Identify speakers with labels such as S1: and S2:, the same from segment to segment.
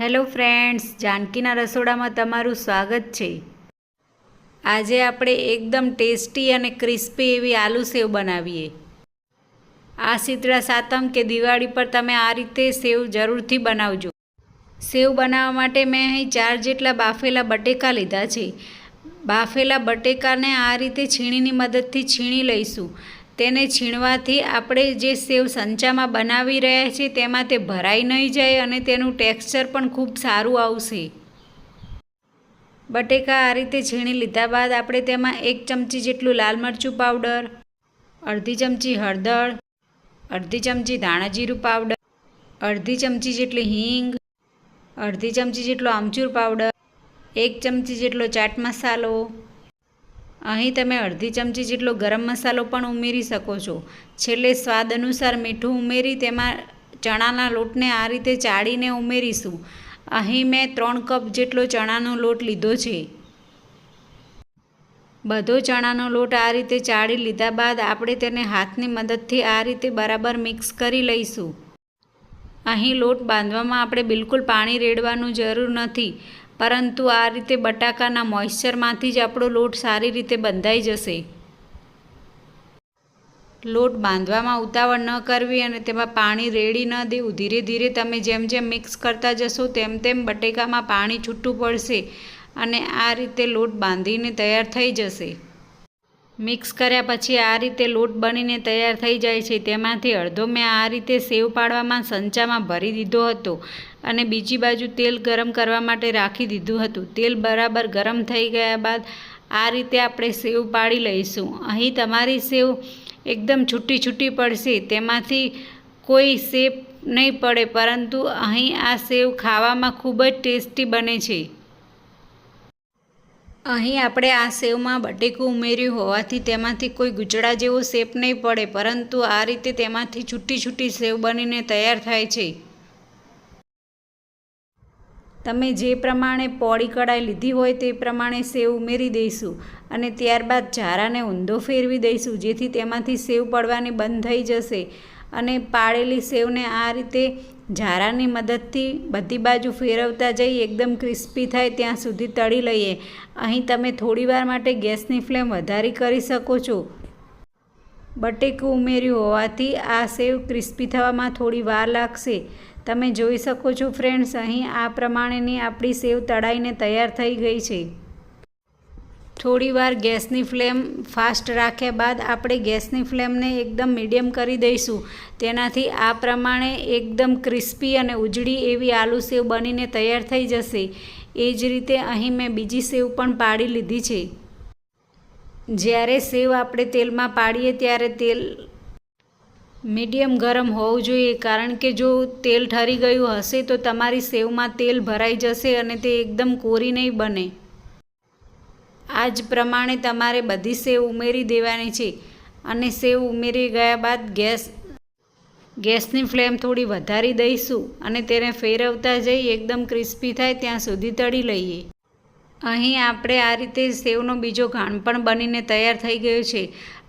S1: Hello friends, જાનકીના રસોડામાં તમારું સ્વાગત છે. આજે આપણે એકદમ ટેસ્ટી અને ક્રિસ્પી એવી આલુ સેવ બનાવીએ. આ શીતળા સાતમ કે દિવાળી પર તમે આ રીતે સેવ જરૂરથી બનાવજો. સેવ બનાવવા માટે મેં અહીં ચાર જેટલા બાફેલા બટેકા લીધા છે. બાફેલા બટેકાને આ રીતે છીણીની મદદથી છીણી લઈશું. તેને છીણવાથી આપણે જે સેવ સંચામાં બનાવી રહ્યા છીએ, તેમાં તે ભરાઈ નહીં જાય અને તેનું ટેક્સચર પણ ખૂબ સારું આવશે. બટેકા આ રીતે છીણી લીધા બાદ આપણે તેમાં એક ચમચી જેટલું લાલ મરચું પાવડર, અડધી ચમચી હળદર, અડધી ચમચી ધાણા જીરું પાવડર, અડધી ચમચી જેટલી હિંગ, અડધી ચમચી જેટલો આમચૂર પાવડર, એક ચમચી જેટલો ચાટ મસાલો અહીં તમે અડધી ચમચી જેટલો ગરમ મસાલો પણ ઉમેરી શકો છો. છેલ્લે સ્વાદ અનુસાર મીઠું ઉમેરી તેમાં ચણાના લોટને આ રીતે ચાળીને ઉમેરીશું. અહીં મેં ત્રણ કપ જેટલો ચણાનો લોટ લીધો છે. બધો ચણાનો લોટ આ રીતે ચાળી લીધા બાદ આપણે તેને હાથની મદદથી આ રીતે બરાબર મિક્સ કરી લઈશું. અહીં લોટ બાંધવામાં આપણે બિલકુલ પાણી રેડવાનું જરૂર નથી. પરંતુ આ રીતે બટાકાના મોઇશ્ચરમાંથી જ આપણો લોટ સારી રીતે બંધાઈ જશે. લોટ બાંધવામાં ઉતાવળ ન કરવી અને તેમાં પાણી રેડી ન દેવું. ધીરે ધીરે તમે જેમ જેમ મિક્સ કરતા જશો તેમ તેમ બટેકામાં પાણી છૂટું પડશે અને આ રીતે લોટ બાંધીને તૈયાર થઈ જશે. મિક્સ કર્યા પછી આ રીતે લોટ બનીને તૈયાર થઈ જાય છે. તેમાંથી અડધો મેં આ રીતે સેવ પાડવામાં સંચામાં ભરી દીધો હતો અને બીજી બાજુ તેલ ગરમ કરવા માટે રાખી દીધું હતું. તેલ બરાબર ગરમ થઈ ગયા બાદ આ રીતે આપણે સેવ પાડી લઈશું. અહીં તમારી સેવ એકદમ છૂટી છૂટી પડશે. તેમાંથી કોઈ શેપ નહીં પડે, પરંતુ અહીં આ સેવ ખાવામાં ખૂબ જ ટેસ્ટી બને છે. અહીં આપણે આ સેવમાં બટેકું ઉમેર્યું હોવાથી તેમાંથી કોઈ ગુચડા જેવો શેપ નહીં પડે, પરંતુ આ રીતે તેમાંથી છૂટી છૂટી સેવ બનીને તૈયાર થાય છે. તમે જે પ્રમાણે પોળી કઢાઈ લીધી હોય તે પ્રમાણે સેવ ઉમેરી દઈશું અને ત્યારબાદ ઝારાને ઊંધો ફેરવી દઈશું, જેથી તેમાંથી સેવ પડવાની બંધ થઈ જશે. અને પાળેલી સેવને આ રીતે ઝારાની મદદથી બધી બાજુ ફેરવતા જઈ એકદમ ક્રિસ્પી થાય ત્યાં સુધી તળી લઈએ. અહીં તમે થોડીવાર માટે ગેસની ફ્લેમ વધારી કરી શકો છો. બટેકું ઉમેર્યું હોવાથી આ સેવ ક્રિસ્પી થવામાં થોડી વાર લાગશે. તમે જોઈ શકો છો ફ્રેન્ડ્સ, અહીં આ પ્રમાણેની આપણી સેવ તળાઈને તૈયાર થઈ ગઈ છે. થોડીવાર ગેસની ફ્લેમ ફાસ્ટ રાખ્યા બાદ આપણે ગેસની ફ્લેમને એકદમ મીડિયમ કરી દઈશું. તેનાથી આ પ્રમાણે એકદમ ક્રિસ્પી અને ઉજળી એવી આલુ સેવ બનીને તૈયાર થઈ જશે. એ જ રીતે અહીં મેં બીજી સેવ પણ પાડી લીધી છે. જ્યારે સેવ આપણે તેલમાં પાડીએ ત્યારે તેલ મીડિયમ ગરમ હોવું જોઈએ, કારણ કે જો તેલ ઠરી ગયું હશે તો તમારી સેવમાં તેલ ભરાઈ જશે અને તે એકદમ કોરી નહીં બને. આ જ પ્રમાણે તમારે બધી સેવ ઉમેરી દેવાની છે અને સેવ ઉમેરી ગયા બાદ ગેસ, ગેસની ફ્લેમ થોડી વધારી દઈશું અને તેને ફેરવતા જઈ એકદમ ક્રિસ્પી થાય ત્યાં સુધી તળી લઈએ. અહીં આપણે આ રીતે સેવનો બીજો ઘાણ પણ બનીને તૈયાર થઈ ગયો છે.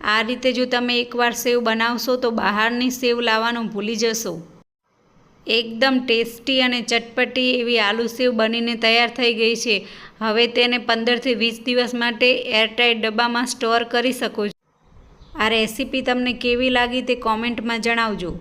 S1: આ રીતે જો તમે એકવાર સેવ બનાવશો તો બહારની સેવ લાવવાનું ભૂલી જશો. એકદમ ટેસ્ટી અને ચટપટી એવી આલુ સેવ બનીને તૈયાર થઈ ગઈ છે. હવે તેને પંદરથી વીસ દિવસ માટે એરટાઇટ ડબ્બામાં સ્ટોર કરી શકો છો. આ રેસીપી તમને કેવી લાગી તે કોમેન્ટમાં જણાવજો.